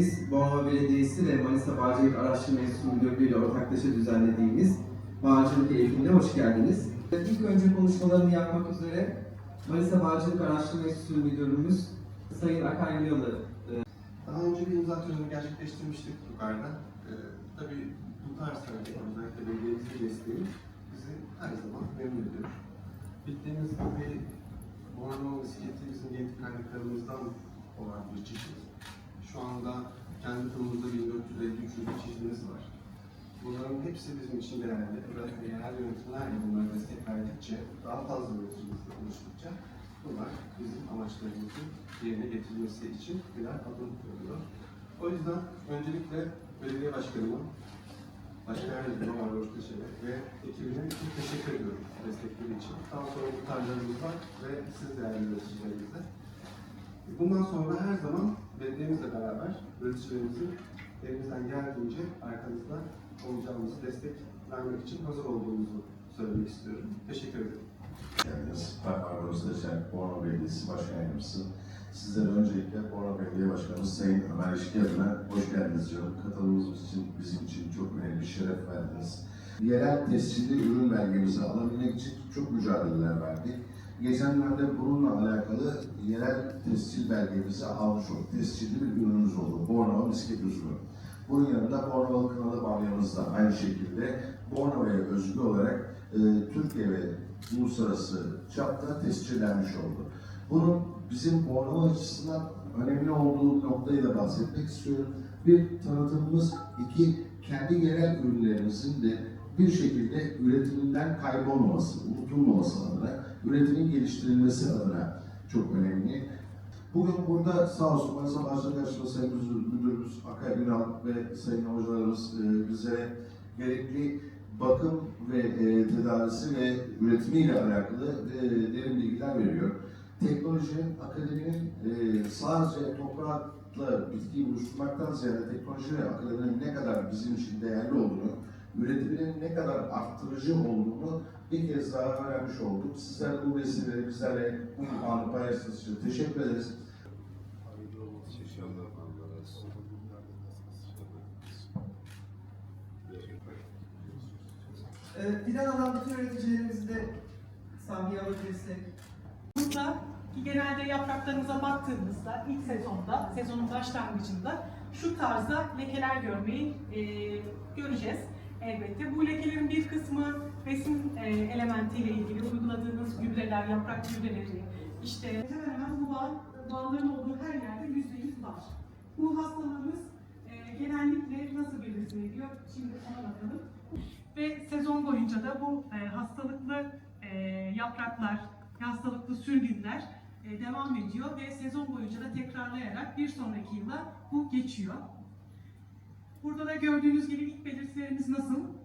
Biz Bornova Belediyesi ve Manisa Bağcılık Araştırma Enstitüsü Müdürlüğü ile ortaklaşa düzenlediğimiz Bağcılık Eğitimine hoş geldiniz. İlk önce konuşmalarını yapmak üzere Manisa Bağcılık Araştırma Enstitüsü Müdürümüz Sayın Akan Yalı Daha önce bir imza töreni gerçekleştirmiştik yukarıda. Ee, tabii bu tarz hareket, özellikle belediyemizin desteği bizi her zaman memnun ediyor. Bildiğiniz gibi Bornova bisikleti bizim genetik kaynaklarımızdan olan bir çeşit. Şu anda kendi kurumumuzda 1453 ürün çeşidimiz var. Bunların hepsi bizim için değerli. Özellikle yerel yönetimler de bunlara destek verdikçe, daha fazla üreticimizle oluştukça bunlar bizim amaçlarımızın yerine getirilmesi için birer adım oluyor. O yüzden öncelikle belediye başkanıma, Başkan Yardımcıma Var Roştaşe'ye ve ekibine çok teşekkür ediyorum destekleri için. Daha sonra muhtarlarımız var ve siz değerli üreticilerimizle. Bundan sonra her zaman belediyemizle beraber üreticilerimizin elimizden geldiğince arkanızda olacağımızı destek vermek için hazır olduğumuzu söylemek istiyorum. Teşekkür ederim. geldiniz. Ben Arda Ustaçer, Borno Belediyesi Başkan Yardımcısı. Sizlere öncelikle Borno Belediye Başkanımız Sayın Ömer İşki adına hoş geldiniz diyorum. Katılımımız için bizim için çok önemli bir şeref verdiniz. Yerel tescilli ürün belgemizi alabilmek için çok mücadeleler verdik. Geçenlerde bununla alakalı yerel tescil belgemizi almış olduk. Tescilli bir ürünümüz oldu. Bornova bisiklet üzümü. Bunun yanında Bornova Kınalı Balyamız da aynı şekilde Bornova'ya özgü olarak e, Türkiye ve uluslararası çapta tescillenmiş oldu. Bunun bizim Bornova açısından önemli olduğu noktayı da bahsetmek istiyorum. Bir tanıtımımız, iki kendi yerel ürünlerimizin de bir şekilde üretiminden kaybolmaması, unutulmaması üretimin geliştirilmesi adına çok önemli. Bugün burada sağ olsun Manisa Karşıma Sayın Müdür- Müdürümüz Akay Ünal ve Sayın Hocalarımız e, bize gerekli bakım ve e, tedavisi ve üretimiyle alakalı e, derin bilgiler veriyor. Teknolojinin, akademinin sadece toprakla bitkiyi buluşturmaktan ziyade teknoloji ve akademinin ne kadar bizim için değerli olduğunu, üretiminin ne kadar arttırıcı olduğunu bir kez daha öğrenmiş olduk. Sizler bu vesileyle bizlerle bu anı paylaştığınız için teşekkür ederiz. Ee, Fidan alan bütün üreticilerimizi de sahneye alabilirsek. Burada ki genelde yapraklarımıza baktığımızda ilk sezonda, sezonun başlangıcında şu tarzda lekeler görmeyi e, göreceğiz elbette. Bu lekelerin bir kısmı besin e, elementiyle ilgili uyguladığınız gübreler, yaprak gübreleri, işte hemen hemen bu bağ, bağların olduğu her yerde yüzde yüz var. Bu hastalığımız e, genellikle nasıl belirti ediyor? Şimdi ona bakalım. Ve sezon boyunca da bu e, hastalıklı e, yapraklar, hastalıklı sürgünler e, devam ediyor ve sezon boyunca da tekrarlayarak bir sonraki yıla bu geçiyor. Burada da gördüğünüz gibi ilk belirtilerimiz nasıl?